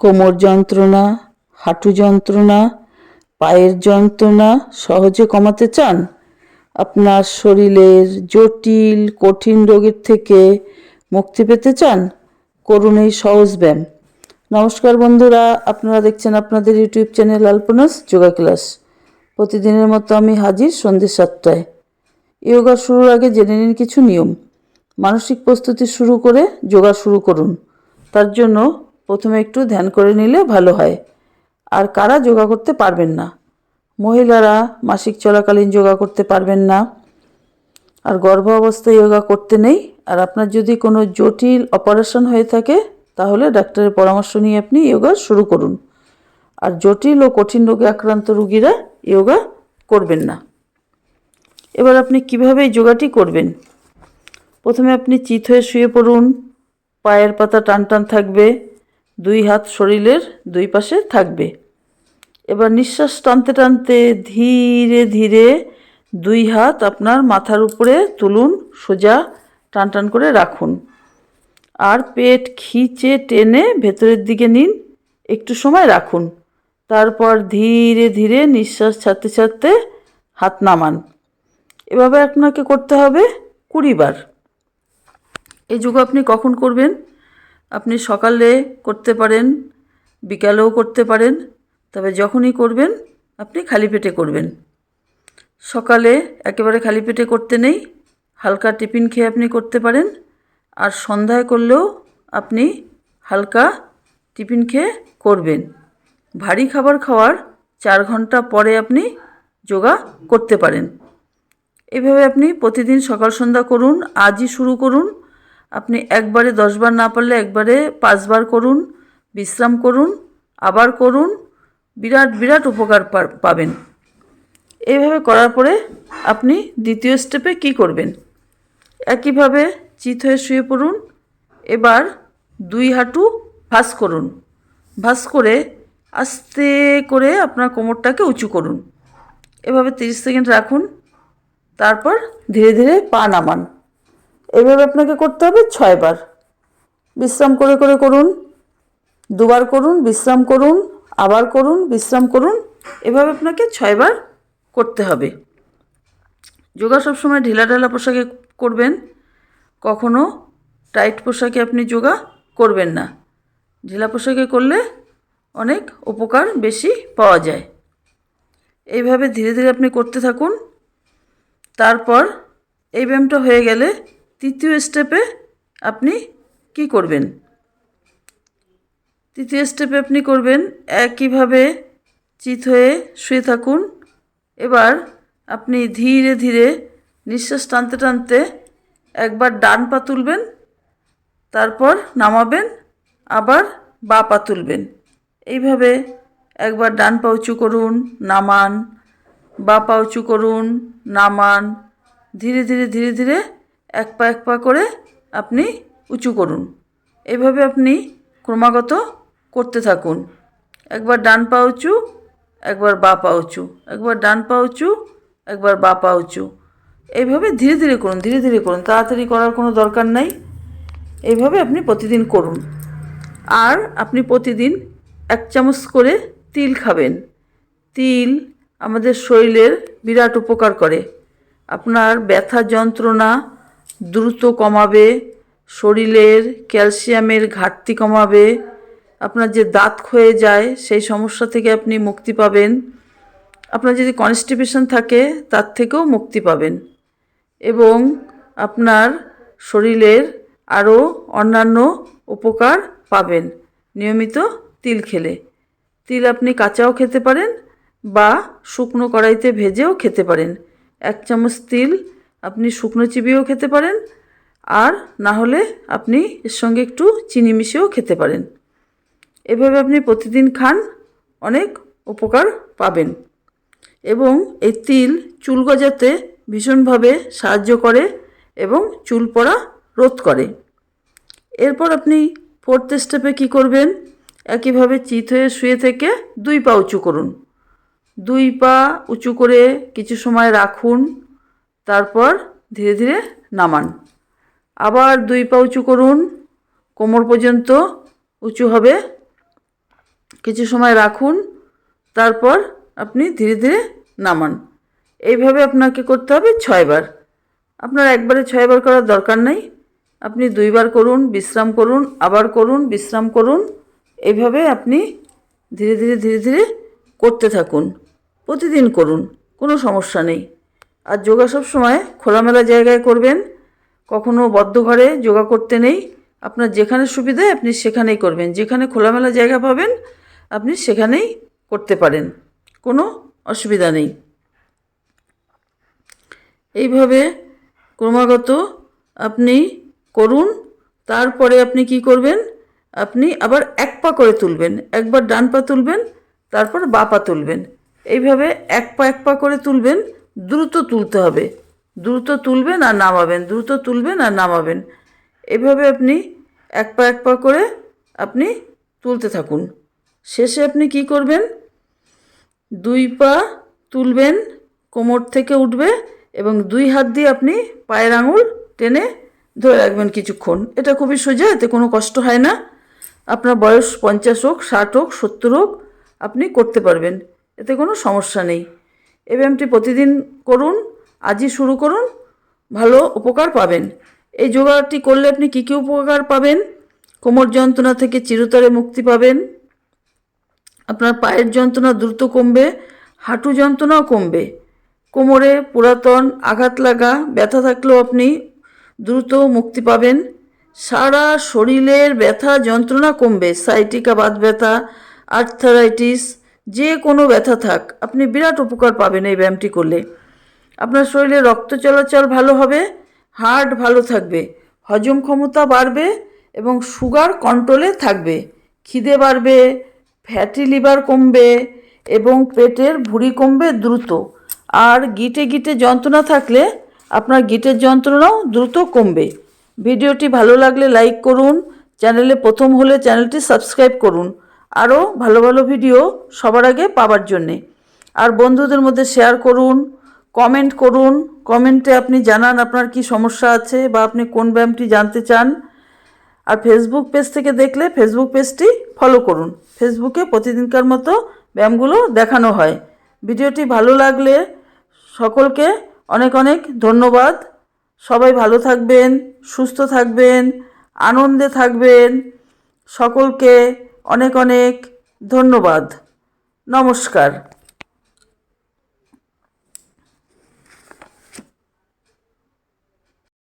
কোমর যন্ত্রণা, হাঁটু যন্ত্রণা, পায়ের যন্ত্রণা সহজে কমাতে চান? আপনার শরীরের জটিল, কঠিন রোগের থেকে মুক্তি পেতে চান? করুন এই সহজ ব্যায়াম। নমস্কার বন্ধুরা, আপনারা দেখছেন আপনাদের YouTube channel Alpana's yoga class. প্রতিদিনের মতো আমি হাজির সন্ধ্যে সাতটায়। যোগা শুরুর আগে জেনে নিন কিছু নিয়ম। মানসিক প্রস্তুতি শুরু করে যোগা শুরু করুন। তার জন্য প্রথমে একটু ধ্যান করে নিলে ভালো হয়। আর কারা যোগা করতে পারবেন না? মহিলারা মাসিক চলাকালীন যোগা করতে পারবেন না। আর গর্ভ অবস্থায় যোগা করতে নেই। আর আপনার যদি কোনো জটিল অপারেশন হয়ে থাকে, তাহলে ডাক্তারের পরামর্শ নিয়ে আপনি যোগা শুরু করুন। আর জটিল ও কঠিন রোগে আক্রান্ত রুগীরা যোগা করবেন না। এবার আপনি কীভাবে যোগাটি করবেন? প্রথমে আপনি চিত হয়ে শুয়ে পড়ুন। পায়ের পাতা টান টান থাকবে। দুই হাত শরীরের দুই পাশে থাকবে। এবার নিঃশ্বাস টানতে টানতে ধীরে ধীরে দুই হাত আপনার মাথার উপরে তুলুন, সোজা টান টান করে রাখুন। আর পেট খিচে টেনে ভেতরের দিকে নিন, একটু সময় রাখুন। তারপর ধীরে ধীরে নিঃশ্বাস ছাড়তে ছাড়তে হাত নামান। এভাবে আপনাকে করতে হবে কুড়ি বার এই যোগ আপনি কখন করবেন? আপনি সকালে করতে পারেন, বিকালেও করতে পারেন, তবে যখনই করবেন, আপনি খালি পেটে করবেন। সকালে একেবারে খালি পেটে করতে নেই, হালকা টিফিন খেয়ে আপনি করতে পারেন, আর সন্ধ্যায় করলেও আপনি হালকা টিফিন খেয়ে করবেন। ভারী খাবার খাওয়ার চার ঘণ্টা পরে আপনি যোগা করতে পারেন। এভাবে আপনি প্রতিদিন সকাল সন্ধ্যা করুন, আজই শুরু করুন আপনি একবারে দশবার না পারলে একবারে পাঁচবার করুন, বিশ্রাম করুন, আবার করুন, বিরাট বিরাট উপকার পাবেন। এইভাবে করার পরে আপনি দ্বিতীয় স্টেপে কি করবেন? একইভাবে চিত হয়ে শুয়ে পড়ুন, এবার দুই হাঁটু ভাঁজ করুন। ভাঁজ করে আস্তে করে আপনার কোমরটাকে উঁচু করুন। এভাবে তিরিশ সেকেন্ড রাখুন, তারপর ধীরে ধীরে পা নামান। এভাবে আপনাকে করতে হবে ছয়বার। বিশ্রাম করে করে করুন, দুবার করুন, বিশ্রাম করুন, আবার করুন, বিশ্রাম করুন, এভাবে আপনাকে ছয়বার করতে হবে। যোগা সবসময় ঢিলা ঢালা পোশাকে করবেন, কখনো টাইট পোশাকে আপনি যোগা করবেন না। ঢিলা পোশাকে করলে অনেক উপকার বেশি পাওয়া যায়। এইভাবে ধীরে ধীরে আপনি করতে থাকুন, তারপর এই ব্যায়ামটা হয়ে গেলে তৃতীয় স্টেপে আপনি কি করবেন? তৃতীয় স্টেপে আপনি করবেন একইভাবে চিত হয়ে শুয়ে থাকুন। এবার আপনি ধীরে ধীরে নিঃশ্বাস টানতে টানতে একবার ডান পা তুলবেন, তারপর নামাবেন, আবার বা পা তুলবেন। এইভাবে একবার ডান পা উঁচু করুন, নামান, বা পা উঁচু করুন, নামান, ধীরে ধীরে ধীরে ধীরে এক পা এক পা করে আপনি উঁচু করুন। এভাবে আপনি ক্রমাগত করতে থাকুন। একবার ডান পা উঁচু, একবার বা পা উঁচু। একবার ডান পা উঁচু, একবার বা পা উঁচু। এইভাবে ধীরে ধীরে করুন, ধীরে ধীরে করুন। তাড়াতাড়ি করার কোনো দরকার নাই। এইভাবে আপনি প্রতিদিন করুন। আর আপনি প্রতিদিন এক চামচ করে তিল খাবেন। তিল আমাদের শরীরের বিরাট উপকার করে। আপনার ব্যথা যন্ত্রণা দ্রুত কমাবে, শরীরের ক্যালসিয়ামের ঘাটতি কমাবে, আপনার যে দাঁত ক্ষয়ে যায় সেই সমস্যা থেকে আপনি মুক্তি পাবেন। আপনার যদি কনস্টিপেশন থাকে তার থেকেও মুক্তি পাবেন। এবং আপনার শরীরের আরও অন্যান্য উপকার পাবেন, নিয়মিত তিল খেলে। তিল আপনি কাঁচাও খেতে পারেন বা শুকনো কড়াইতে ভেজেও খেতে পারেন। এক চামচ তিল আপনি শুকনো চিবিয়েও খেতে পারেন, আর না হলে আপনি এর সঙ্গে একটু চিনি মিশিয়েও খেতে পারেন। এভাবে আপনি প্রতিদিন খান, অনেক উপকার পাবেন। এবং এই তিল চুল গজাতে ভীষণভাবে সাহায্য করে এবং চুল পড়া রোধ করে। এরপর আপনি ফোর্থ স্টেপে কী করবেন? একইভাবে চিত হয়ে শুয়ে থেকে দুই পা উঁচু করুন। দুই পা উঁচু করে কিছু সময় রাখুন। তারপর ধীরে ধীরে নামান। আবার দুই পা উঁচু করুন। কোমর পর্যন্ত উঁচু হবে। কিছু সময় রাখুন। তারপর আপনি ধীরে ধীরে নামান। এইভাবে আপনাকে করতে হবে ছয়বার। আপনার একবারে ছয়বার করার দরকার নেই। আপনি দুইবার করুন, বিশ্রাম করুন, আবার করুন, বিশ্রাম করুন। এইভাবে আপনি ধীরে ধীরে ধীরে ধীরে করতে থাকুন। প্রতিদিন করুন, কোনো সমস্যা নেই। আর যোগা সব সময় খোলামেলা জায়গায় করবেন। কখনো বদ্ধ ঘরে যোগা করতে নেই। আপনার যেখানে সুবিধা আপনি সেখানেই করবেন। যেখানে খোলামেলা জায়গা পাবেন, আপনি সেখানেই করতে পারেন। কোনো অসুবিধা নেই। এইভাবে ক্রমাগত আপনি করুন। তারপরে আপনি কি করবেন? আপনি আবার এক পা করে তুলবেন। একবার ডান পা তুলবেন, তারপর বা পা তুলবেন। এইভাবে এক পা এক পা করে তুলবেন। দ্রুত তুলতে হবে। দ্রুত তুলবেন আর নামাবেন, দ্রুত তুলবেন আর নামাবেন। এভাবে আপনি এক পা এক পা করে আপনি তুলতে থাকুন। শেষে আপনি কি করবেন? দুই পা তুলবেন, কোমর থেকে উঠবে এবং দুই হাত দিয়ে আপনি পায়ের আঙুল টেনে ধরে রাখবেন কিছুক্ষণ। এটা খুবই সোজা, এতে কোনো কষ্ট হয় না। আপনার বয়স পঞ্চাশ হোক, ষাট হোক, সত্তর হোক, আপনি করতে পারবেন। এতে কোনো সমস্যা নেই। এই ব্যায়ামটি প্রতিদিন করুন, আজই শুরু করুন, ভালো উপকার পাবেন। এই যোগাটি করলে আপনি কী কী উপকার পাবেন? কোমর যন্ত্রণা থেকে চিরতরে মুক্তি পাবেন। আপনার পায়ের যন্ত্রণা দ্রুত কমবে, হাঁটু যন্ত্রণাও কমবে। কোমরে পুরাতন আঘাত লাগা, ব্যথা থাকলেও আপনি দ্রুত মুক্তি পাবেন। সারা শরীরের ব্যথা যন্ত্রণা কমবে, সাইটিকা বাত ব্যথা, আর্থারাইটিস যে কোনো ব্যথা থাক, আপনি বিরাট উপকার পাবেন এই ব্যায়ামটি করলে। আপনার শরীরে রক্ত চলাচল ভালো হবে, হার্ট ভালো থাকবে, হজম ক্ষমতা বাড়বে এবং সুগার কন্ট্রোলে থাকবে, খিদে বাড়বে, ফ্যাটি লিভার কমবে এবং পেটের ভুঁড়ি কমবে দ্রুত। আর গিটে গিটে যন্ত্রণা থাকলে আপনার গিটের যন্ত্রণাও দ্রুত কমবে। ভিডিওটি ভালো লাগলে লাইক করুন, চ্যানেলে প্রথম হলে চ্যানেলটি সাবস্ক্রাইব করুন। আরও ভালো ভালো ভিডিও সবার আগে পাওয়ার জন্যে। আর বন্ধুদের মধ্যে শেয়ার করুন কমেন্ট করুন কমেন্টে আপনি জানান আপনার কি সমস্যা আছে বা আপনি কোন ব্যায়ামটি জানতে চান। আর ফেসবুক পেজ থেকে দেখলে ফেসবুক পেজটি ফলো করুন। ফেসবুকে প্রতিদিনকার মতো ব্যায়ামগুলো দেখানো হয়। ভিডিওটি ভালো লাগলে সকলকে অনেক অনেক ধন্যবাদ। সবাই ভালো থাকবেন, সুস্থ থাকবেন, আনন্দে থাকবেন। সকলকে অনেক অনেক ধন্যবাদ। নমস্কার।